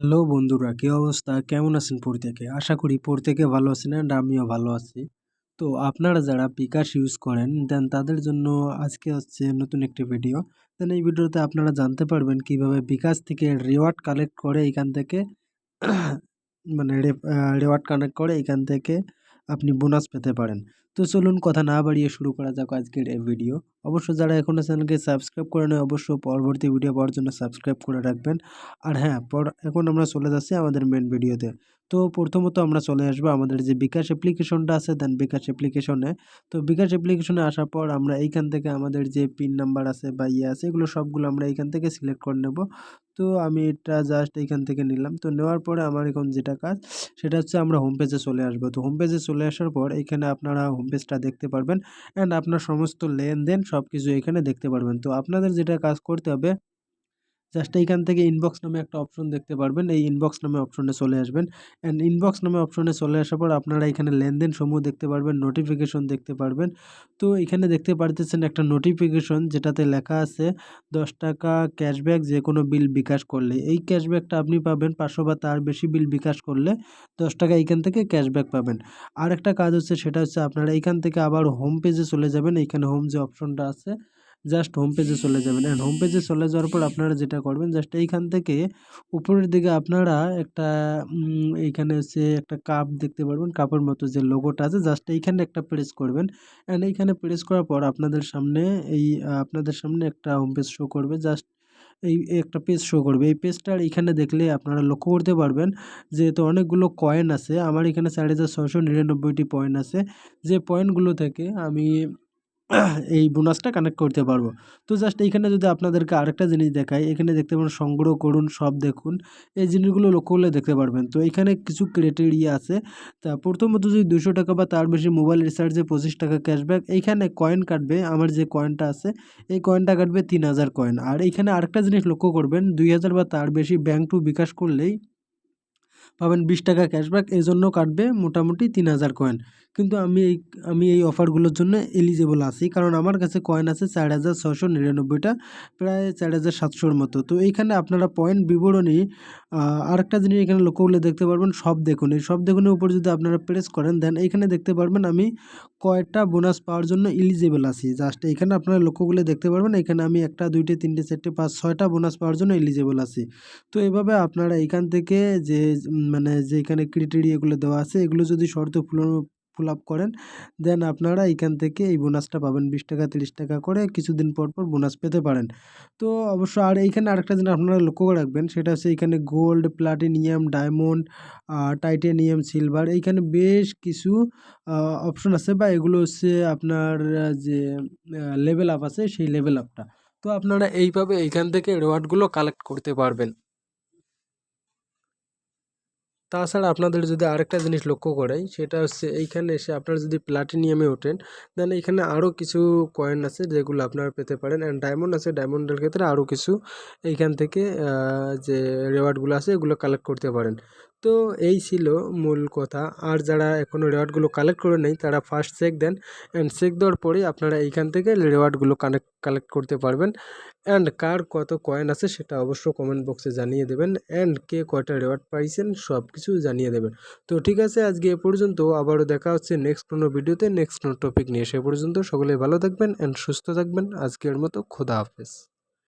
Hello বন্ধুরা, কী অবস্থা? কেমন আছেন প্রত্যেকে? আশা করি প্রত্যেকে ভালো আছেন অ্যান্ড আমিও ভালো আছি। তো আপনারা যারা বিকাশ ইউজ করেন দেন তাদের জন্য আজকে হচ্ছে নতুন একটি ভিডিও দেন এই ভিডিওতে আপনারা জানতে পারবেন কীভাবে বিকাশ থেকে রিওয়ার্ড কালেক্ট করে এখান থেকে মানে রিওয়ার্ড কানেক্ট করে এখান থেকে আপনি বোনাস পেতে পারেন। তো চলুন কথা না বাড়িয়ে শুরু করা যাক আজকের এই ভিডিও অবশ্য যারা এখনও চ্যানেলকে সাবস্ক্রাইব করে নেয়, অবশ্য পরবর্তী ভিডিও পাওয়ার জন্য সাবস্ক্রাইব করে রাখবেন। আর হ্যাঁ পর এখন আমরা চলে যাচ্ছি আমাদের মেন ভিডিওতে তো। প্রথমত আমরা চলে আসব আমাদের যে বিকাশ অ্যাপ্লিকেশনটা আছে দেন বিকাশ অ্যাপ্লিকেশনে তো বিকাশ অ্যাপ্লিকেশনে আসার পর আমরা এইখান থেকে আমাদের যে পিন নাম্বার আছে বা ইয়ে আছে, এগুলো সবগুলো আমরা এইখান থেকে সিলেক্ট করে নেব। তো আমি এটা জাস্ট এইখান থেকে নিলাম। তো নেওয়ার পরে আমার এখন যেটা কাজ, সেটা হচ্ছে আমরা হোম পেজে চলে আসব। তো হোম পেজে চলে আসার পর এখানে আপনারা পেজটা দেখতে পারবেন অ্যান্ড আপনার সমস্ত লেনদেন সব কিছু এখানে দেখতে পারবেন। তো আপনাদের যেটা কাজ করতে হবে জাস্ট এইখান থেকে ইনবক্স নামে একটা অপশন দেখতে পারবেন। এই ইনবক্স নামে অপশনে চলে আসবেন। অ্যান্ড ইনবক্স নামে অপশনে চলে আসার পর আপনারা এখানে লেনদেন সমূহ দেখতে পারবেন নোটিফিকেশন দেখতে পারবেন। তো এখানে দেখতে পারতেছেন একটা নোটিফিকেশন যেটাতে লেখা আছে, দশ টাকা ক্যাশব্যাক যে কোনো বিল বিকাশ করলে। এই ক্যাশব্যাকটা আপনি পাবেন পাঁচশো বা তার বেশি বিল বিকাশ করলে দশ টাকা এইখান থেকে ক্যাশব্যাক পাবেন। আর একটা কাজ হচ্ছে সেটা হচ্ছে আপনারা এইখান থেকে আবার হোম পেজে চলে যাবেন। এইখানে হোম যে অপশনটা আছে জাস্ট হোম পেজে চলে যাবেন। অ্যান্ড হোম পেজে চলে যাওয়ার পর আপনারা যেটা করবেন জাস্ট এইখান থেকে উপরের দিকে আপনারা একটা এইখানে হচ্ছে একটা কাপ দেখতে পারবেন। কাপের মতো যে লোগোটা আছে জাস্ট এইখানে একটা প্রেস করবেন। অ্যান্ড এইখানে প্রেস করার পর আপনাদের সামনে এই আপনাদের সামনে একটা হোম পেজ শো করবে। জাস্ট এই, একটা পেজ শো করবে। এই পেজটার এখানে দেখলে আপনারা লক্ষ্য করতে পারবেন যেহেতু অনেকগুলো কয়েন আছে। আমার এখানে চার হাজার ছশো নিরানব্বইটি পয়েন্ট আছে। যে পয়েন্টগুলো থেকে আমি এই বোনাসটা কানেক্ট করতে পারব। তো জাস্ট এইখানে যদি আপনাদেরকে আরেকটা জিনিস দেখাই, এখানে দেখতে পারেন সংগ্রহ করুন, সব দেখুন। এই জিনিসগুলো লক্ষ্য করলে দেখতে পারবেন। তো এখানে কিছু ক্রাইটেরিয়া আছে। তা প্রথমত যদি দুশো টাকা বা তার বেশি মোবাইল রিচার্জে পঁচিশ টাকা ক্যাশব্যাক এইখানে কয়েন কাটবে, আমার যে কয়েনটা আছে, এই কয়েনটা কাটবে তিন হাজার কয়েন আর এইখানে আরেকটা জিনিস লক্ষ্য করবেন, দুই হাজার বা তার বেশি ব্যাঙ্ক টু বিকাশ করলেই পাবেন বিশ টাকা ক্যাশব্যাক এই জন্য কাটবে মোটামুটি তিন হাজার কয়েন কিন্তু আমি এই আমি এই অফারগুলোর জন্য এলিজেবল আছি, কারণ আমার কাছে কয়েন আছে চার হাজার ছশো নিরানব্বইটা, প্রায় চার হাজার সাতশোর মতো। তো এইখানে আপনারা পয়েন্ট বিবরণী আরেকটা জিনিস এখানে লক্ষ্য করলে দেখতে পারবেন, সব দেখুন। এই সব দেখুনের উপর যদি আপনারা প্রেস করেন দেন এখানে দেখতে পারবেন আমি কয়েকটা বোনাস পাওয়ার জন্য এলিজেবল আছি। জাস্ট এখানে আপনারা লক্ষ্য করলে দেখতে পারবেন, এখানে আমি একটা, দুইটে, তিনটে, চারটে, পাঁচ, ছয়টা বোনাস পাওয়ার জন্য এলিজেবল আছি। তো এভাবে আপনারা এখান থেকে যে মানে যে এখানে ক্রিটেরিয়াগুলো দেওয়া আছে, এগুলো যদি শর্ত পূরণ ফুল আপ করেন দেন আপনারা এইখান থেকে এই বোনাসটা পাবেন বিশ টাকা, তিরিশ টাকা করে কিছুদিন পর পর বোনাস পেতে পারেন। তো অবশ্য আর এইখানে আরেকটা জিনিস আপনারা লক্ষ্য করে রাখবেন, সেটা হচ্ছে এইখানে gold platinum diamond titanium silver এইখানে বেশ কিছু অপশন আছে বা এগুলো হচ্ছে আপনার যে লেভেল আপ আছে সেই লেভেল আপটা তো আপনারা এইভাবে এইখান থেকে রেওয়ার্ডগুলো কালেক্ট করতে পারবেন। তাছাড়া আপনাদের যদি আরেকটা জিনিস লক্ষ্য করাই, সেটা হচ্ছে এইখানে এসে আপনারা যদি প্লাটিনিয়ামে ওঠেন দেন এখানে আরও কিছু কয়েন আছে যেগুলো আপনারা পেতে পারেন অ্যান্ড ডায়মন্ড আছে। ডায়মন্ডের ক্ষেত্রে আরও কিছু এইখান থেকে যে রেওয়ার্ডগুলো আছে, এগুলো কালেক্ট করতে পারেন। তো এই ছিল মূল কথা। আর যারা এখনও রেওয়ার্ডগুলো কালেক্ট করে নেই, তারা ফার্স্ট চেক দেন অ্যান্ড চেক দেওয়ার পরেই আপনারা এইখান থেকে রেওয়ার্ডগুলো কানেক্ট কালেক্ট করতে পারবেন। অ্যান্ড কার কত কয়েন আছে সেটা অবশ্য কমেন্ট বক্সে জানিয়ে দেবেন অ্যান্ড কে কয়টা রেওয়ার্ড পাইছেন সব কিছু জানিয়ে দেবেন। তো ঠিক আছে, আজকে এ পর্যন্ত। আবারও দেখা হচ্ছে নেক্সট কোনো ভিডিওতে নেক্সট কোনো টপিক নিয়ে। সে পর্যন্ত সকলে ভালো থাকবেন অ্যান্ড সুস্থ থাকবেন। আজকের মতো খোদা হাফেজ।